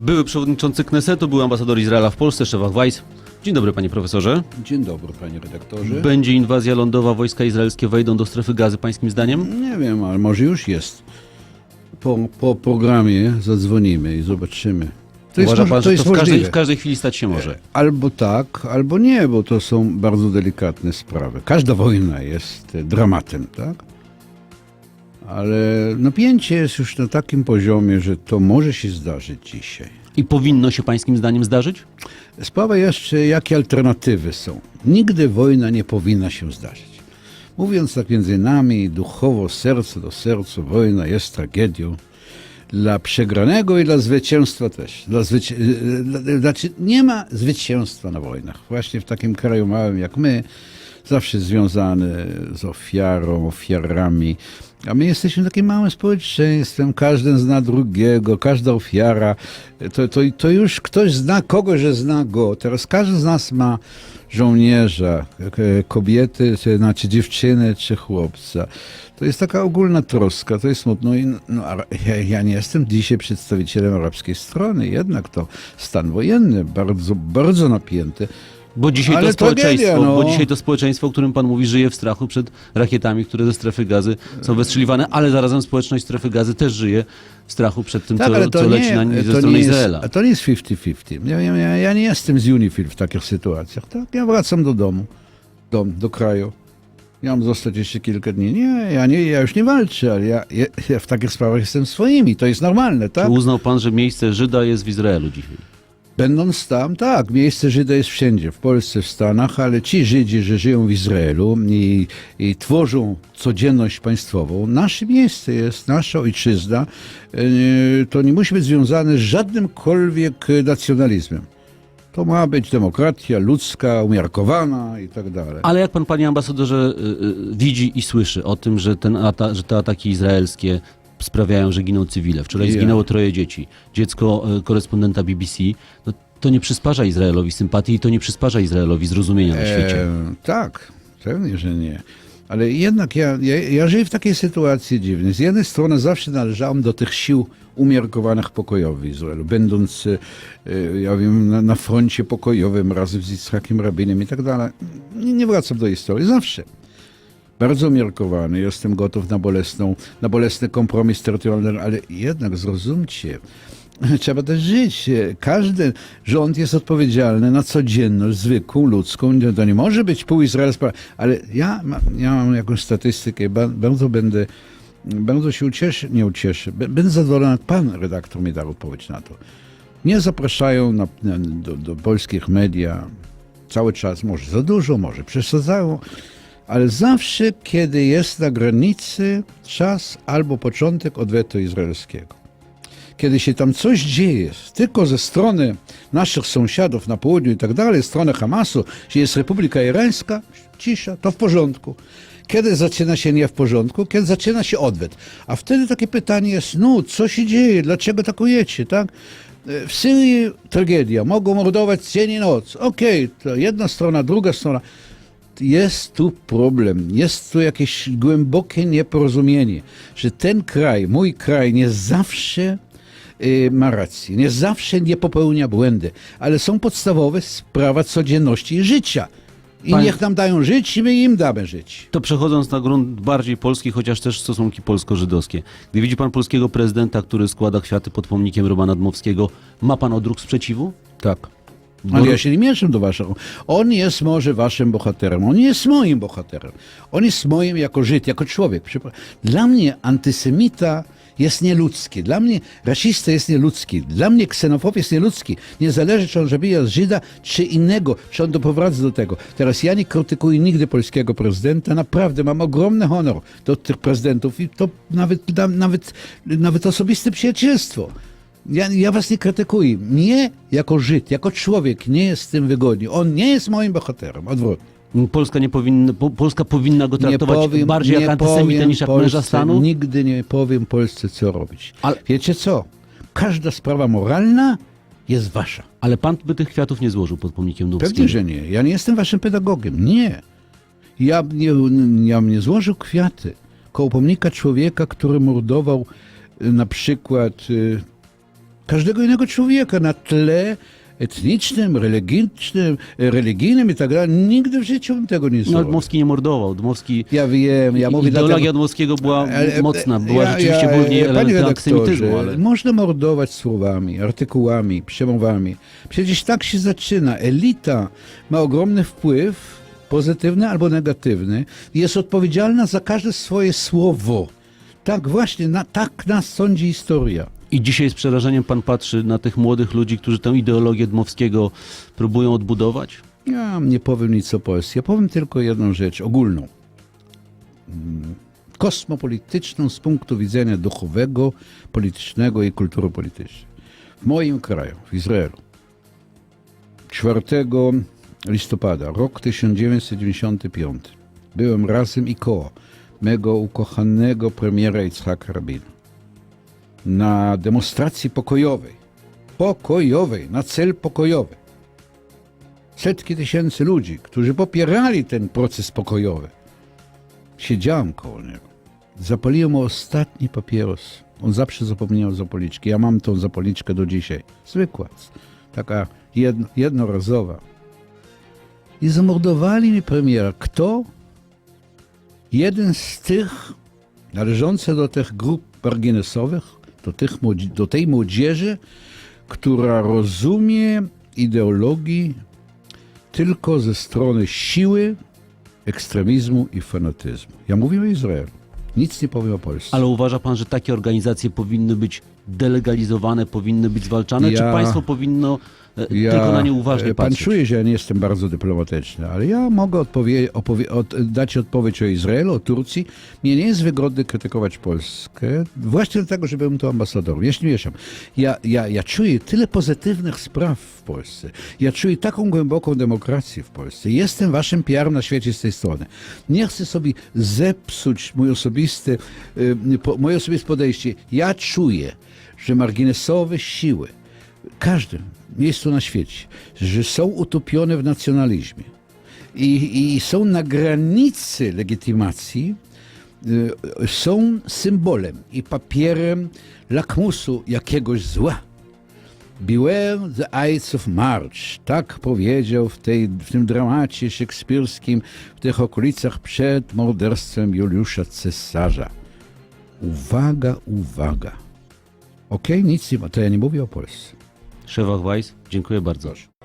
Były przewodniczący Knesetu, był ambasador Izraela w Polsce, Szewach Weiss. Dzień dobry, panie profesorze. Dzień dobry, panie redaktorze. Będzie inwazja lądowa, wojska izraelskie wejdą do strefy gazy, pańskim zdaniem? Nie wiem, ale może już jest. Po, po programie zadzwonimy i zobaczymy. To jest, Uważa moż- pan, to że jest to w każdej, w każdej chwili stać się może? Albo tak, albo nie, bo to są bardzo delikatne sprawy. Każda wojna jest e, dramatem, tak? Ale napięcie jest już na takim poziomie, że to może się zdarzyć dzisiaj. I powinno się pańskim zdaniem zdarzyć? Sprawa jeszcze, jakie alternatywy są. Nigdy wojna nie powinna się zdarzyć. Mówiąc tak między nami, duchowo, serce do serca, wojna jest tragedią. Dla przegranego i dla zwycięstwa też. Dla zwyci- y, dla- znaczy, nie ma zwycięstwa na wojnach. Właśnie w takim kraju małym jak my, zawsze związany z ofiarą, ofiarami. A my jesteśmy takim małym społeczeństwem, każdy zna drugiego, każda ofiara, to, to, to już ktoś zna kogoś, że zna go. Teraz każdy z nas ma żołnierza, k- kobiety, czy, znaczy dziewczynę, czy chłopca. To jest taka ogólna troska, to jest smutno. I, no, ja, ja nie jestem dzisiaj przedstawicielem arabskiej strony, jednak to stan wojenny, bardzo, bardzo napięty. Bo dzisiaj Ale to społeczeństwo, tragedia, no. bo dzisiaj to społeczeństwo, o którym pan mówi, żyje w strachu przed rakietami, które ze strefy gazy są wystrzeliwane, ale zarazem społeczność strefy gazy też żyje w strachu przed tym, Tak, co, ale to co leci nie, na nie ze to strony nie jest, Izraela. to nie jest 50-50. Ja, ja, ja- ja nie jestem z Unifil w takich sytuacjach. Tak? Ja wracam do domu, dom, do kraju. Ja mam zostać jeszcze kilka dni. Nie, ja, nie, ja już nie walczę, ale ja, ja, ja w takich sprawach jestem swoimi. To jest normalne, tak? Czy uznał pan, że miejsce Żyda jest w Izraelu dzisiaj? Będąc tam, tak, miejsce Żyda jest wszędzie, w Polsce, w Stanach, ale ci Żydzi, że żyją w Izraelu i, i tworzą codzienność państwową, nasze miejsce jest, nasza ojczyzna, e, to nie musi być związane z żadnymkolwiek nacjonalizmem. To ma być demokracja ludzka, umiarkowana i tak dalej. Ale jak pan, panie ambasadorze, y, y, widzi i słyszy o tym, że, ten ata- że te ataki izraelskie sprawiają, że giną cywile. Wczoraj zginęło troje dzieci. Dziecko y, korespondenta BBC. No, to nie przysparza Izraelowi sympatii i to nie przysparza Izraelowi zrozumienia na świecie. E, tak, pewnie, że nie. Ale jednak ja, ja, ja żyję w takiej sytuacji dziwnej. Z jednej strony zawsze należałem do tych sił umiarkowanych pokojowych w Izraelu, będąc, e, e, ja wiem, na, na froncie pokojowym razem z Yitzhakiem Rabinem i tak dalej. Nie, nie wracam do historii, zawsze. Bardzo umiarkowany, jestem gotów na bolesną, na bolesny kompromis terytorialny, ale jednak zrozumcie, Trzeba też żyć. Każdy rząd jest odpowiedzialny na codzienność zwykłą, ludzką. To nie może być pół Izraelska. Ale ja, ja mam jakąś statystykę. ba- Bardzo będę, bardzo się ucieszę, nie ucieszę. b- Będę zadowolony, jak pan redaktor mi da odpowiedź na to. Mnie zapraszają na, do, do polskich media cały czas. Może za dużo, może przesadzają. Ale zawsze, kiedy jest na granicy czas albo początek odwetu izraelskiego kiedy się tam coś dzieje, tylko ze strony naszych sąsiadów na południu i tak dalej, strony Hamasu, że jest Republika Irańska, cisza, to w porządku. Kiedy zaczyna się nie w porządku? Kiedy zaczyna się odwet. A wtedy takie pytanie jest, no, co się dzieje? Dlaczego atakujecie, tak? W Syrii tragedia, mogą mordować dzień i noc. Okej, to jedna strona, druga strona. Jest tu problem, jest tu jakieś głębokie nieporozumienie, że ten kraj, mój kraj, nie zawsze y, ma rację, nie zawsze nie popełnia błędy, ale są podstawowe sprawy codzienności i życia. I Panie- niech nam dają żyć i my im damy żyć. To przechodząc na grunt bardziej polski, chociaż też stosunki polsko-żydowskie. Gdy widzi pan polskiego prezydenta, który składa kwiaty pod pomnikiem Romana Dmowskiego, ma pan odruch sprzeciwu? Tak. Ale ja się nie mieszam do waszego. On jest może waszym bohaterem, on nie jest moim bohaterem. On jest moim jako Żyd, jako człowiek. Dla mnie antysemita jest nieludzki. Dla mnie rasista jest nieludzki. Dla mnie ksenofob jest nieludzki. Nie zależy, czy on zabija Żyda, czy innego, czy on doprowadza do tego. Teraz ja nie krytykuję nigdy polskiego prezydenta. Naprawdę mam ogromny honor do tych prezydentów i to nawet, nawet, nawet osobiste przyjacielstwo. Ja, ja was nie krytykuję. Mnie jako Żyd, jako człowiek nie jest z tym wygodnie. On nie jest moim bohaterem. Odwrotnie. Polska, nie powinna, po, Polska powinna go traktować bardziej jak antysemitę powiem niż jak męża stanu? Nigdy nie powiem Polsce, co robić. Ale- Wiecie co? Każda sprawa moralna jest wasza. Ale pan by tych kwiatów nie złożył pod pomnikiem Dmowskiego. Pewnie, że nie. Ja nie jestem waszym pedagogiem. Nie. Ja nie, ja nie złożył kwiaty koło pomnika człowieka, który mordował y, na przykład y, każdego innego człowieka na tle etnicznym, religijnym, religijnym i tak dalej. Nigdy w życiu bym tego nie No, zrobił. Dmowski nie mordował. Dmowski, Ja wiem, ja mówię ideologia dlatego... Dmowskiego była Ale, mocna, była ja- rzeczywiście ja- bardziej panie elementem antysemityzmu, ale... Można mordować słowami, artykułami, przemowami. Przecież tak się zaczyna. Elita ma ogromny wpływ, pozytywny albo negatywny, jest odpowiedzialna za każde swoje słowo. Tak właśnie, na, tak nas sądzi historia. I dzisiaj z przerażeniem pan patrzy na tych młodych ludzi, którzy tę ideologię Dmowskiego próbują odbudować? Ja nie powiem nic o Polsce. Ja powiem tylko jedną rzecz, ogólną. Mm, Kosmopolityczną z punktu widzenia duchowego, politycznego i kultury politycznej. W moim kraju, w Izraelu, 4 listopada, rok 1995, byłem razem i koło mego ukochanego premiera Yitzhaka Rabina na demonstracji pokojowej. Pokojowej, na cel pokojowy setki tysięcy ludzi, którzy popierali ten proces pokojowy. Siedziałem koło niego. Zapaliłem mu ostatni papieros. On zawsze zapominał zapalniczki. Ja mam tą zapalniczkę do dzisiaj. Zwykła, taka jedno, jednorazowa. I zamordowali mi premiera. Kto? Jeden z tych należący do tych grup marginesowych, do, tych, do tej młodzieży, która rozumie ideologii tylko ze strony siły, ekstremizmu i fanatyzmu. Ja mówię o Izraelu. Nic nie powiem o Polsce. Ale uważa pan, że takie organizacje powinny być delegalizowane, powinny być zwalczane, czy Ja- państwo powinno e, tylko na nie uważnie e, Pan patrzeć? czuje, że ja nie jestem bardzo dyplomatyczny, ale ja mogę odpowie, opowie, od, dać odpowiedź o Izraelu, o Turcji. Mnie nie jest wygodny krytykować Polskę, właśnie dlatego, że byłem tu ambasadorem. Ja się nie mieszam. Ja, ja, ja czuję tyle pozytywnych spraw w Polsce. Ja czuję taką głęboką demokrację w Polsce. Jestem waszym PR na świecie z tej strony. Nie chcę sobie zepsuć mój osobisty, y, moje osobiste podejście. Ja czuję, że marginesowe siły w każdym miejscu na świecie, że są utopione w nacjonalizmie i, i są na granicy legitymacji, y, są symbolem i papierem lakmusu jakiegoś zła. Beware the Ides of March. Tak powiedział w, tej, w tym dramacie szekspirskim w tych okolicach przed morderstwem Juliusza Cesarza. Uwaga, uwaga. Okej, nic nie ma, to ja nie mówię o Polsce. Szewach Weiss, dziękuję bardzo. Proszę.